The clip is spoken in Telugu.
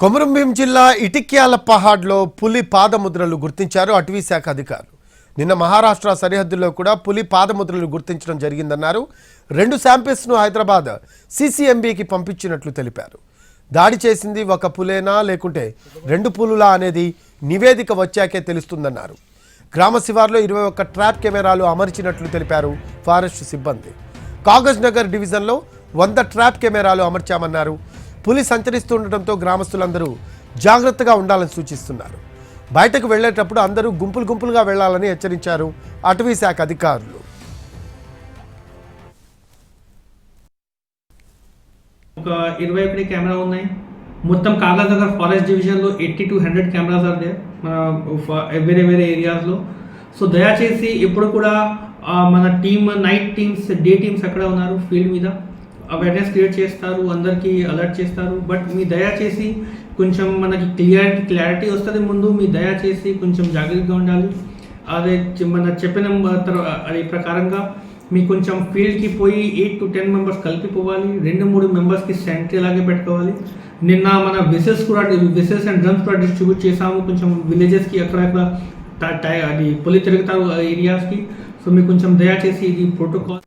కొమరంభీం జిల్లా ఇటిక్యాల పహాడ్లో పులి పాదముద్రలు గుర్తించారు అటవీ శాఖ అధికారులు. నిన్న మహారాష్ట్ర సరిహద్దుల్లో కూడా పులి పాదముద్రలు గుర్తించడం జరిగిందన్నారు. రెండు శాంపిల్స్ను హైదరాబాద్ సీసీఎంబీకి పంపించినట్లు తెలిపారు. దాడి చేసింది ఒక పులేనా లేకుంటే రెండు పులులా అనేది నివేదిక వచ్చాకే తెలుస్తుందన్నారు. గ్రామ శివార్లో ఇరవై ఒక్క ట్రాప్ కెమెరాలు అమర్చినట్లు తెలిపారు ఫారెస్ట్ సిబ్బంది. కాగజ్ నగర్ డివిజన్లో వంద ట్రాప్ కెమెరాలు అమర్చామన్నారు. పులి సంచరిస్తుండటంతో గ్రామస్తులందరూ జాగ్రత్తగా ఉండాలని సూచిస్తున్నారు. బయటకు వెళ్ళేటప్పుడు అందరూ గుంపులు గుంపులుగా వెళ్ళాలని హెచ్చరించారు అటవీ శాఖ అధికారులు. ఒక ఇరవై ఒకటి కెమెరా ఉన్నాయి. మొత్తం కాగజ్ ఫారెస్ట్ డివిజన్లో eighty two hundred cameras are there మన వేరే వేరే ఏరియాస్లో. సో దయచేసి ఇప్పుడు కూడా మన team night teams day teams అక్కడ ఉన్నారు ఫీల్డ్ మీద. అవేర్నెస్ క్రియేట్ చేస్తారు అందరికీ అలర్ట్ చేస్తారు. బట్ మీ దయచేసి కొంచెం మనకి క్లియారిటీ క్లారిటీ వస్తుంది ముందు. మీ దయచేసి కొంచెం జాగ్రత్తగా ఉండాలి. అదే మన చెప్పిన తర్వాత అది ప్రకారంగా మీ కొంచెం ఫీల్డ్కి పోయి ఎయిట్ టు టెన్ మెంబర్స్ కలిపి పోవాలి. రెండు మూడు మెంబర్స్కి సెంట్రీ లాగే పెట్టుకోవాలి. నిన్న మన విసెస్ కూడా విసెస్ అండ్ డ్రమ్స్ కూడా డిస్ట్రిబ్యూట్ చేసాము. కొంచెం విలేజెస్కి అక్కడక్కడ అది పొలి తిరుగుతారు ఏరియాస్కి సో మీకు కొంచెం దయచేసి ఇది ప్రోటోకాల్